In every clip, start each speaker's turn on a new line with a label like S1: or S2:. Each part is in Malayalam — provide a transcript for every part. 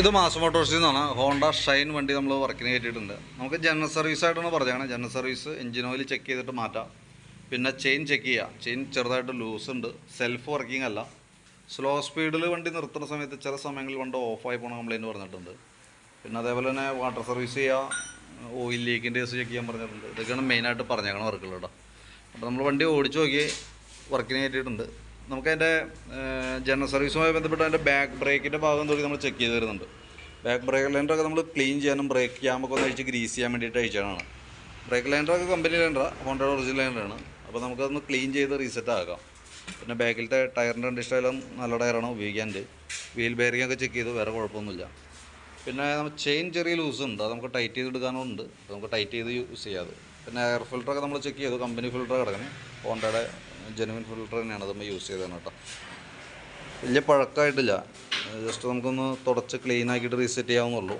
S1: ഇത് മാസ് മോട്ടോഴ്സിൽ നിന്നാണ് ഹോണ്ട ഷൈൻ വണ്ടി നമ്മൾ വർക്കിന് കയറ്റിയിട്ടുണ്ട്. നമുക്ക് ജനറൽ സർവീസ് ആയിട്ടാണ് പറഞ്ഞത് general service engine oil check ചെയ്തിട്ട് മാറ്റാം. പിന്നെ ചെയിൻ ചെക്ക് ചെയ്യാം. ചെയിൻ ചെറുതായിട്ട് ലൂസ് ഉണ്ട്. സെൽഫ് വർക്കിംഗ് അല്ല. സ്ലോ സ്പീഡിൽ വണ്ടി നിർത്തുന്ന സമയത്ത് ചില സമയങ്ങളിൽ വണ്ടി ഓഫായി പോകണ കംപ്ലയിന്റ് പറഞ്ഞിട്ടുണ്ട്. പിന്നെ അതേപോലെ തന്നെ വാട്ടർ സർവീസ് ചെയ്യുക ഓയിൽ ലീക്കിന്റെ കേസ് ചെക്ക് ചെയ്യാൻ പറഞ്ഞിട്ടുണ്ട്. ഇതൊക്കെയാണ് മെയിനായിട്ട് പറഞ്ഞേക്കണം വർക്കുകളുടെ അപ്പോൾ നമ്മൾ വണ്ടി ഓടിച്ചു നോക്കി വർക്കിന് കയറ്റിയിട്ടുണ്ട്. നമുക്കതിന്റെ ജനറൽ സർവീസുമായി ബന്ധപ്പെട്ട് അതിന്റെ ബാക്ക് ബ്രേക്കിന്റെ ഭാഗം തൊട്ട് നമ്മൾ ചെക്ക് ചെയ്ത് തരുന്നുണ്ട്. ബാക്ക് ബ്രേക്ക് ലൈൻഡറൊക്കെ നമ്മൾ ക്ലീൻ ചെയ്യാനും ബ്രേക്ക് ക്യാമൊക്കെ ഒന്ന് അഴിച്ച് ഗ്രീസ് ചെയ്യാൻ വേണ്ടിയിട്ട് അയച്ചതാണ് ബ്രേക്ക് ലൈൻഡറൊക്കെ കമ്പനി ലൈൻഡറാണ് ഹോണ്ടയുടെ ഒറിജിനൽ ലൈൻഡറാണ് അപ്പോൾ നമുക്കതൊന്ന് ക്ലീൻ ചെയ്ത് റീസെറ്റ് ആക്കാം. പിന്നെ ബാക്കിലത്തെ ടയറിന്റെ കണ്ടീഷനെല്ലാം നല്ല ടയറാണ് ഉപയോഗിക്കാണ്ട് വീൽ ബെയറിംഗ് ഒക്കെ ചെക്ക് ചെയ്തു വേറെ കുഴപ്പമൊന്നുമില്ല. പിന്നെ നമ്മൾ ചെയിൻ ചെറിയ ലൂസ് ഉണ്ട്. അത് നമുക്ക് ടൈറ്റ് ചെയ്ത് എടുക്കാനുണ്ട് അത് നമുക്ക് ടൈറ്റ് ചെയ്ത് യൂസ് ചെയ്യാതെ പിന്നെ എയർ ഫിൽറ്ററൊക്കെ നമ്മൾ ചെക്ക് ചെയ്തു. കമ്പനി ഫിൽറ്റർ കിടക്കണേ. ഹോണ്ടയുടെ ജെനുവിൻ ഫിൽറ്റർ തന്നെയാണ് നമ്മൾ യൂസ് ചെയ്തതാണ് കേട്ടോ. വലിയ പഴക്കമായിട്ടില്ല. ജസ്റ്റ് നമുക്കൊന്ന് തുടച്ച് ക്ലീൻ ആക്കിയിട്ട് റീസെറ്റ് ചെയ്യാവുന്നുള്ളൂ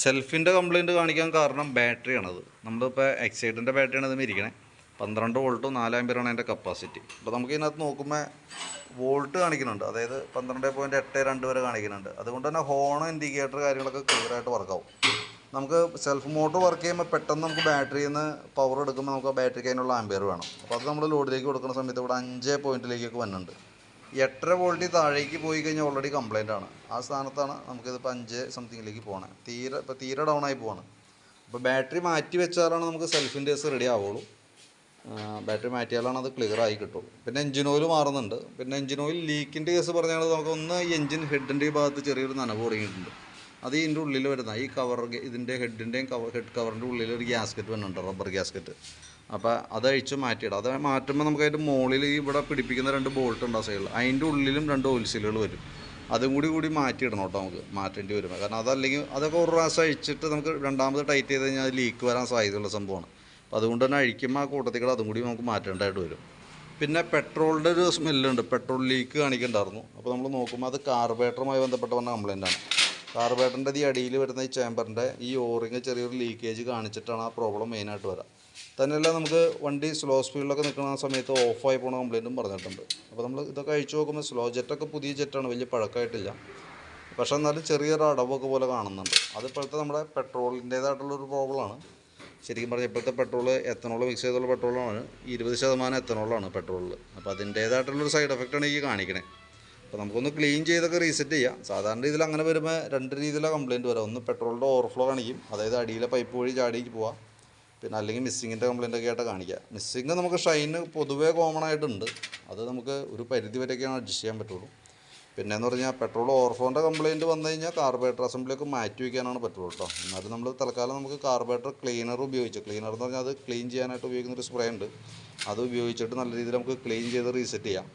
S1: സെൽഫിന്റെ കംപ്ലയിന്റ് കാണിക്കാൻ കാരണം ബാറ്ററിയാണത് നമ്മളിപ്പോൾ എക്സൈഡിന്റെ ബാറ്ററിയാണ് ഇതിന് ഇരിക്കണേ. പന്ത്രണ്ട് വോൾട്ടും നാലാമ്പറാണ് അതിന്റെ കപ്പാസിറ്റി അപ്പോൾ നമുക്ക് ഇതിനകത്ത് നോക്കുമ്പോൾ വോൾട്ട് കാണിക്കുന്നുണ്ട്. അതായത് പന്ത്രണ്ട് പോയിന്റ് എട്ട് രണ്ട് വരെ കാണിക്കുന്നുണ്ട്. അതുകൊണ്ട് തന്നെ ഹോൺ ഇൻഡിക്കേറ്റർ കാര്യങ്ങളൊക്കെ ക്ലിയറായിട്ട് വർക്കാവും നമുക്ക് സെൽഫ് മോട്ടോർ വർക്ക് ചെയ്യുമ്പോൾ പെട്ടെന്ന് നമുക്ക് ബാറ്ററിയിൽ നിന്ന് പവർ എടുക്കുമ്പോൾ നമുക്ക് ബാറ്ററിക്ക് അതിനുള്ള ആംബിയർ വേണം. അപ്പോൾ അത് നമ്മൾ ലോഡിലേക്ക് കൊടുക്കുന്ന സമയത്ത് ഇവിടെ അഞ്ച് പോയിന്റിലേക്കൊക്കെ വന്നിട്ടുണ്ട്. എട്ടര വോൾട്ടിൽ താഴേക്ക് പോയി കഴിഞ്ഞാൽ ഓൾറെഡി കംപ്ലൈന്റ് ആണ്. ആ സ്ഥാനത്താണ് നമുക്കിതിപ്പോൾ അഞ്ച് സംതിങ്ങിലേക്ക് പോകണം തീരെ ഇപ്പോൾ തീരെ ഡൗൺ ആയി പോവാണ്. അപ്പോൾ ബാറ്ററി മാറ്റി വെച്ചാലാണ് നമുക്ക് സെൽഫ് ഇൻഡേഴ്സ് റെഡി ആവുള്ളൂ. ബാറ്ററി മാറ്റിയാലാണ് അത് ക്ലിയർ ആയി കിട്ടുള്ളൂ. പിന്നെ എഞ്ചിൻ ഓയിൽ മാറുന്നുണ്ട്. പിന്നെ എഞ്ചിൻ ഓയിൽ ലീക്കിന്റെ കേസ് പറഞ്ഞാൽ നമുക്ക് ഒന്ന് എഞ്ചിൻ ഹെഡിന്റെ ഭാഗത്ത് ചെറിയൊരു നനവ് തുടങ്ങിയിട്ടുണ്ട്. അത് ഇതിന്റെ ഉള്ളിൽ വരുന്ന ഈ കവർ ഇതിന്റെ ഹെഡിന്റെയും കവർ ഹെഡ് കവറിന്റെ ഉള്ളിൽ ഒരു ഗ്യാസ്കറ്റ് വരുന്നുണ്ട് റബ്ബർ ഗ്യാസ്കറ്റ് അപ്പോൾ അത് അഴിച്ച് മാറ്റിയിടാം. അത് മാറ്റുമ്പോൾ നമുക്ക് അതിന്റെ മുകളിൽ ഇവിടെ പിടിപ്പിക്കുന്ന രണ്ട് ബോൾട്ട് ഉണ്ട് ആ സൈഡിൽ അതിന്റെ ഉള്ളിലും രണ്ട് സീലുകൾ വരും. അതും കൂടി കൂടി മാറ്റിയിടണം കേട്ടോ നമുക്ക്. മാറ്റേണ്ടി വരും. കാരണം അതല്ലെങ്കിൽ അതൊക്കെ ഒരു പ്രാവശ്യം അഴിച്ചിട്ട് നമുക്ക് രണ്ടാമത് ടൈറ്റ് ചെയ്ത് കഴിഞ്ഞാൽ അത് ലീക്ക് വരാൻ സാധ്യതയുള്ള സംഭവമാണ്. അപ്പോൾ അതുകൊണ്ട് തന്നെ അഴിക്കുമ്പോൾ ആ കൂട്ടത്തിൽ കൂടെ അതും കൂടി നമുക്ക് മാറ്റേണ്ടതായിട്ട് വരും. പിന്നെ പെട്രോളിന്റെ ഒരു സ്മെല്ലുണ്ട് പെട്രോൾ ലീക്ക് കാണിക്കണ്ടായിരുന്നു. അപ്പോൾ നമ്മൾ നോക്കുമ്പോൾ അത് കാർബേറ്ററുമായി ബന്ധപ്പെട്ട് വന്ന കംപ്ലയിന്റ് ആണ്. കാർബേറ്ററിന്റെ ഈ അടിയിൽ വരുന്ന ഈ ചേമ്പറിന്റെ ഈ ഓറിങ് ചെറിയൊരു ലീക്കേജ് കാണിച്ചിട്ടാണ് ആ പ്രോബ്ലം മെയിനായിട്ട് വരാം. തന്നെയല്ല നമുക്ക് വണ്ടി സ്ലോ സ്പീഡിലൊക്കെ നിൽക്കുന്ന സമയത്ത് ഓഫായി പോണ കംപ്ലൈന്റും പറഞ്ഞിട്ടുണ്ട്. അപ്പോൾ നമ്മൾ ഇതൊക്കെ അഴിച്ചു നോക്കുമ്പോൾ സ്ലോ ജെറ്റൊക്കെ പുതിയ ജെറ്റാണ് വലിയ പഴക്കമായിട്ടില്ല. പക്ഷേ എന്നാലും ചെറിയൊരു അടവൊക്കെ പോലെ കാണുന്നുണ്ട്. അത് ഇപ്പോഴത്തെ നമ്മുടെ പെട്രോളിന്റേതായിട്ടുള്ളൊരു പ്രോബ്ലമാണ് ശരിക്കും പറഞ്ഞാൽ ഇപ്പോഴത്തെ പെട്രോൾ എത്തനോൾ മിക്സ് ചെയ്തുള്ള പെട്രോളാണ്. ഇരുപത് ശതമാനം എത്തനോളാണ് പെട്രോളിൽ അപ്പോൾ അതിന്റേതായിട്ടുള്ളൊരു സൈഡ് എഫക്റ്റാണ് ഈ കാണിക്കണേ. അപ്പോൾ നമുക്കൊന്ന് ക്ലീൻ ചെയ്തൊക്കെ റീസെറ്റ് ചെയ്യാം. സാധാരണ രീതിയിൽ അങ്ങനെ വരുമ്പോൾ രണ്ട് രീതിയിലാണ് കംപ്ലയിന്റ് വരാം. ഒന്ന് പെട്രോളിന്റെ ഓവർഫ്ലോ കാണിക്കും. അതായത് അടിയിലെ പൈപ്പ് വഴി ചാടിക്ക് പോവാം. പിന്നെ അല്ലെങ്കിൽ മിസ്സിങ്ങിന്റെ കംപ്ലയിന്റ് ഒക്കെ ആയിട്ട് കാണിക്കുക മിസ്സിങ് നമുക്ക് ഷൈന് പൊതുവേ കോമൺ ആയിട്ടുണ്ട്. അത് നമുക്ക് ഒരു പരിധി വരെയൊക്കെയാണ് അഡ്ജസ്റ്റ് ചെയ്യാൻ പറ്റുള്ളൂ. പിന്നെ എന്ന് പറഞ്ഞാൽ പെട്രോൾ ഓവർഫ്ലോന്റെ കംപ്ലയിന്റ് വന്നു കഴിഞ്ഞാൽ കാർബറേറ്റർ അസംബ്ലിയൊക്കെ മാറ്റി വയ്ക്കാനാണ് പറ്റുള്ളൂ കേട്ടോ എന്നാലും നമ്മൾ തൽക്കാലം നമുക്ക് കാർബറേറ്റർ ക്ലീനർ ഉപയോഗിച്ച് ക്ലീനർ എന്ന് പറഞ്ഞാൽ അത് ക്ലീൻ ചെയ്യാനായിട്ട് ഉപയോഗിക്കുന്ന ഒരു സ്പ്രേ ഉണ്ട്. അത് ഉപയോഗിച്ചിട്ട് നല്ല രീതിയിൽ നമുക്ക് ക്ലീൻ ചെയ്ത് റീസെറ്റ് ചെയ്യാം.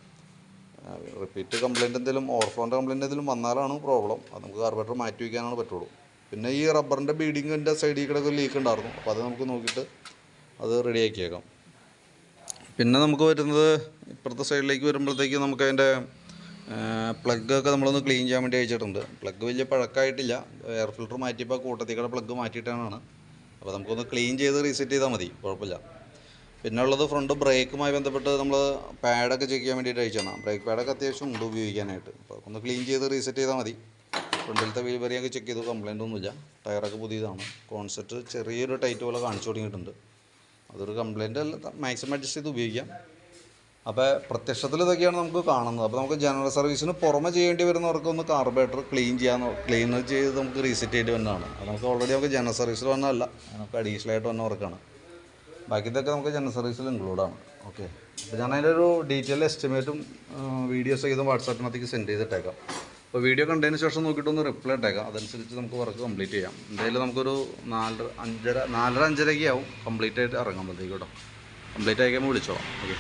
S1: റിപ്പീറ്റ് കംപ്ലയിന്റ് എന്തെങ്കിലും ഓർഫോന്റെ കംപ്ലയിന്റ് എന്തെങ്കിലും വന്നാലാണ് പ്രോബ്ലം അത് നമുക്ക് കാർബറേറ്റർ മാറ്റി വയ്ക്കാനാണ് പറ്റുള്ളൂ. പിന്നെ ഈ റബ്ബറിന്റെ ബീഡിങ്ങിന്റെ സൈഡിൽ കൂടെ ഒരു ലീക്ക് ഉണ്ടായിരുന്നു. അപ്പോൾ അത് നമുക്ക് നോക്കിയിട്ട് അത് റെഡിയാക്കിയേക്കാം പിന്നെ നമുക്ക് വരുന്നത് ഇപ്പുറത്തെ സൈഡിലേക്ക് വരുമ്പോഴത്തേക്ക് നമുക്ക് അതിന്റെ പ്ലഗൊക്കെ നമ്മളൊന്ന് ക്ലീൻ ചെയ്യാൻ വേണ്ടി അയച്ചിട്ടുണ്ട്. പ്ലഗ് വലിയ പഴക്കമായിട്ടില്ല എയർ ഫിൽറ്റർ മാറ്റിയപ്പോൾ കൂട്ടത്തിക്കടെ പ്ലഗ് മാറ്റിയിട്ടാണ് അപ്പോൾ നമുക്കൊന്ന് ക്ലീൻ ചെയ്ത് റീസെറ്റ് ചെയ്താൽ മതി. കുഴപ്പമില്ല. പിന്നെ ഉള്ളത് ഫ്രണ്ട് ബ്രേക്കുമായി ബന്ധപ്പെട്ട് നമ്മൾ പാഡൊക്കെ ചെക്ക് ചെയ്യാൻ വേണ്ടിയിട്ട് അയച്ചാണ് ബ്രേക്ക് പാഡൊക്കെ അത്യാവശ്യം ഉണ്ട് ഉപയോഗിക്കാനായിട്ട്. അപ്പോൾ ഒന്ന് ക്ലീൻ ചെയ്ത് റീസെറ്റ് ചെയ്താൽ മതി. ഫ്രണ്ടിലത്തെ വീൽ ബറിയൊക്കെ ചെക്ക് ചെയ്തു. കംപ്ലൈന്റ് ഒന്നുമില്ല. ടയറൊക്കെ പുതിയതാണ്. കോൺസെപ്റ്റ് ചെറിയൊരു ടൈറ്റ് പോലെ കാണിച്ചു തുടങ്ങിയിട്ടുണ്ട്. അതൊരു കംപ്ലൈന്റ് അല്ല മാക്സിമം അഡ്ജസ്റ്റ് ചെയ്ത് ഉപയോഗിക്കാം. അപ്പോൾ പ്രത്യക്ഷത്തിൽ ഇതൊക്കെയാണ് നമുക്ക് കാണുന്നത്. അപ്പോൾ നമുക്ക് ജനറൽ സർവീസിന് പുറമെ ചെയ്യേണ്ടി വരുന്നവർക്ക് ഒന്ന് കാർബറേറ്റർ ക്ലീൻ ചെയ്യാൻ ക്ലീനർ ചെയ്ത് നമുക്ക് റീസെറ്റ് ചെയ്യേണ്ടി വരുന്നതാണ് അത് നമുക്ക് ഓൾറെഡി നമുക്ക് ജനറൽ സർവീസിൽ വന്നതല്ല. നമുക്ക് അഡീഷണൽ ആയിട്ട് വന്ന ബാക്കി ഇതൊക്കെ നമുക്ക് ജനറൽ സർവീസിൽ ഇൻക്ലൂഡാണ് ഓക്കെ അപ്പോൾ ഞാൻ അതിന്റെ ഒരു ഡീറ്റെയിൽ എസ്റ്റിമേറ്റും വീഡിയോസ് ചെയ്ത് വാട്സാപ്പിനകത്തേക്ക് സെൻഡ് ചെയ്തിട്ടേക്കാം. അപ്പോൾ വീഡിയോ കണ്ടതിന് ശേഷം നോക്കിയിട്ടൊന്ന് റിപ്ലൈ ഇട്ടേക്കാം. അതനുസരിച്ച് നമുക്ക് വർക്ക് കംപ്ലീറ്റ് ചെയ്യാം. എന്തായാലും നമുക്കൊരു നാലര അഞ്ചര നാലര അഞ്ചരയ്ക്ക് ആവും. കംപ്ലീറ്റ് ആയിട്ട് ഇറങ്ങുമ്പോഴത്തേക്ക് കേട്ടോ. കംപ്ലീറ്റ് ആയിക്കുമ്പോൾ വിളിച്ചോളാം. ഓക്കെ